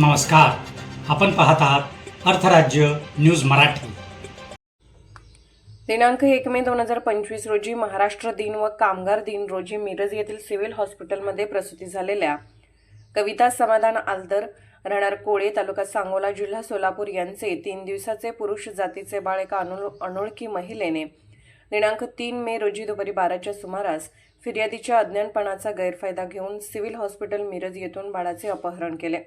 नमस्कार. आपण पाहत आहात अर्थराज्य न्यूज मराठी. दिनांक एक मे दोन हजार पंचवीस रोजी महाराष्ट्र दिन व कामगार दिन रोजी मिरज येथील सिव्हिल हॉस्पिटलमध्ये प्रसूती झालेल्या कविता समाधान आलदर राहणार कोळे तालुका सांगोला जिल्हा सोलापूर यांचे तीन दिवसाचे पुरुष जातीचे बाळ एका अनु अनोळखी महिलेने दिनांक तीन मे रोजी दुपारी बाराच्या सुमारास फिर्यादीच्या अज्ञानपणाचा गैरफायदा घेऊन सिव्हिल हॉस्पिटल मिरज येथून बाळाचे अपहरण केले.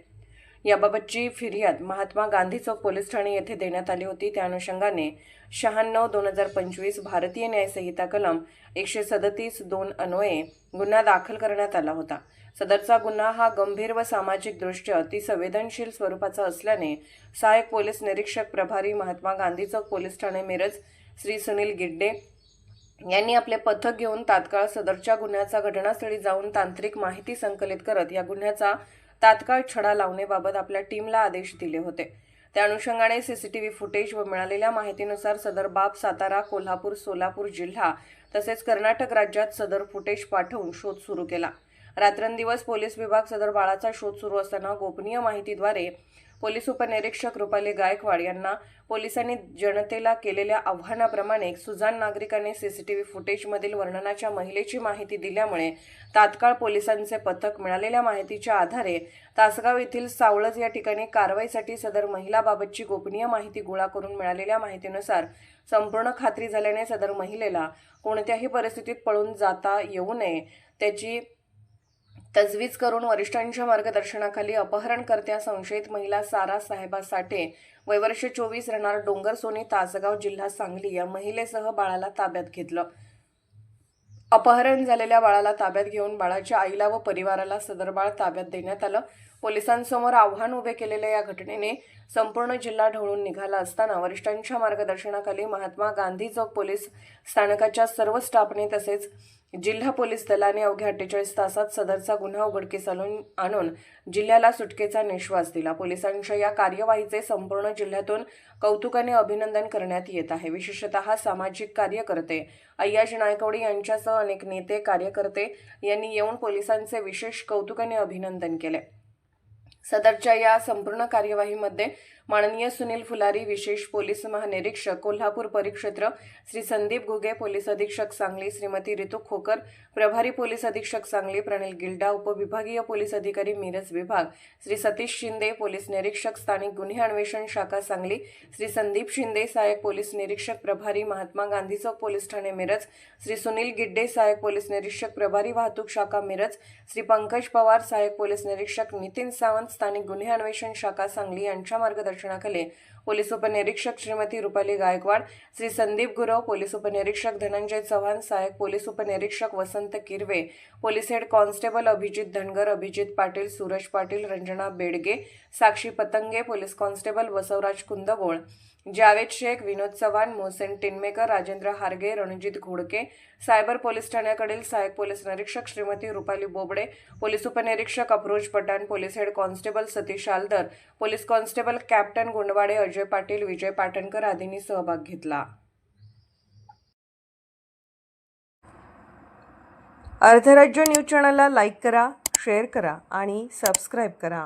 याबाबतची फिर्याद महात्मा गांधी चौक पोलीस ठाणे येथे देण्यात आली होती. त्या अनुषंगाने शहाण्णव दोन हजार पंचवीस भारतीय न्यायसंहिता कलम एकशे सदतीस दोन अन्वये गुन्हा दाखल करण्यात आला होता. सदरचा गुन्हा हा गंभीर व सामाजिकदृष्ट्या अति संवेदनशील स्वरूपाचा असल्याने सहाय्यक पोलीस निरीक्षक प्रभारी महात्मा गांधी चौक पोलीस ठाणे मिरज श्री सुनील गिड्डे यांनी आपले पथक घेऊन तात्काळ सदरच्या गुन्ह्याचा घटनास्थळी जाऊन तांत्रिक माहिती संकलित करत या गुन्ह्याचा तात्काळ छडा लावण्याबाबत आपल्या टीमला आदेश दिले होते. त्या अनुषंगाने सीसीटीव्ही फुटेज व मिळालेल्या माहितीनुसार सदर बाब सातारा कोल्हापूर सोलापूर जिल्हा तसेच कर्नाटक राज्यात सदर फुटेज पाठवून शोध सुरू केला. रात्रंदिवस पोलीस विभाग सदर बाळाचा शोध सुरू असताना गोपनीय माहितीद्वारे पोलीस उपनिरीक्षक रुपाली गायकवाड यांना पोलिसांनी जनतेला केलेल्या आव्हानाप्रमाणे सुजान नागरिकांनी सीसीटीव्ही फुटेजमधील वर्णनाच्या महिलेची माहिती दिल्यामुळे तात्काळ पोलिसांचे पथक मिळालेल्या माहितीच्या आधारे तासगाव येथील सावळज या ठिकाणी कारवाईसाठी सदर महिलाबाबतची गोपनीय माहिती गोळा करून मिळालेल्या माहितीनुसार संपूर्ण खात्री झाल्याने सदर महिलेला कोणत्याही परिस्थितीत पळून जाता येऊ नये त्याची तजवीज करून वरिष्ठांच्या मार्गदर्शनाखाली अपहरणकर्त्या संशयित महिला सारा साहेबा साठे वयवर्ष चोवीस राहणार डोंगर सोनी तासगाव जिल्हा सांगली या महिलेसह बाळाला ताब्यात घेतलं. अपहरण झालेल्या बाळाला ताब्यात घेऊन बाळाच्या आईला व परिवाराला सदर बाळ ताब्यात देण्यात आलं. पोलिसांसमोर आव्हान उभे केलेल्या या घटनेने संपूर्ण जिल्हा ढवळून निघाला असताना वरिष्ठांच्या मार्गदर्शनाखाली महात्मा गांधी चौक पोलीस स्थानकाच्या सर्व स्टाफने तसेच जिल्हा पोलीस दलाने अवघ्या अठ्ठेचाळीस तासात सदरचा गुन्हा उघडकीस आणून आणून जिल्ह्याला सुटकेचा निश्वास दिला. पोलिसांच्या या कार्यवाहीचे संपूर्ण जिल्ह्यातून कौतुकाने अभिनंदन करण्यात येत आहे. विशेषतः सामाजिक कार्यकर्ते अय्याज नायकवडे यांच्यासह अनेक नेते कार्यकर्ते यांनी येऊन पोलिसांचे विशेष कौतुकाने अभिनंदन केले. सदरच्या या संपूर्ण कार्यवाहीमध्ये माननीय सुनील फुलारी विशेष पोलीस महानिरीक्षक कोल्हापूर परिक्षेत्र श्री संदीप घुगे पोलीस अधीक्षक सांगली श्रीमती रितू खोकर प्रभारी पोलीस अधीक्षक सांगली प्रणिल गिल्डा उपविभागीय पोलीस अधिकारी मिरज विभाग श्री सतीश शिंदे पोलीस निरीक्षक स्थानिक गुन्हे अन्वेषण शाखा सांगली श्री संदीप शिंदे सहाय्यक पोलीस निरीक्षक प्रभारी महात्मा गांधी चौक पोलीस ठाणे मिरज श्री सुनील गिड्डे सहाय्यक पोलीस निरीक्षक प्रभारी वाहतूक शाखा मिरज श्री पंकज पवार सहाय्यक पोलीस निरीक्षक नितीन सावंत स्थानिक गुन्हे अन्वेषण शाखा सांगली यांच्या मार्गदर्शनाखाली पोलीस उपनिरीक्षक श्रीमती रुपाली गायकवाड श्री संदीप गुरव पोलीस उपनिरीक्षक धनंजय चव्हाण सहाय्यक पोलीस उपनिरीक्षक Vasant Kirve police head constable Abhijit Dhangar Abhijit Patil Suraj Patil Ranjana Bedge Sakshi Patange police constable Basavraj Kundgol. Javed Shaikh Vinod Chavan Mohsen Tinmaker Rajendra Harge Ranjit Ghodke cyber police ठाण्याकडील सहाय्यक police निरीक्षक Shrimati Rupali Bobde police उपनिरीक्षक approach Pathan police head constable Satish Aldar police constable Kaptan Gundwade Ajay Patil Vijay Patankar आदींनी सहभाग घेतला. Ardharajya news चॅनलला like करा share करा आणि सबस्क्राईब करा.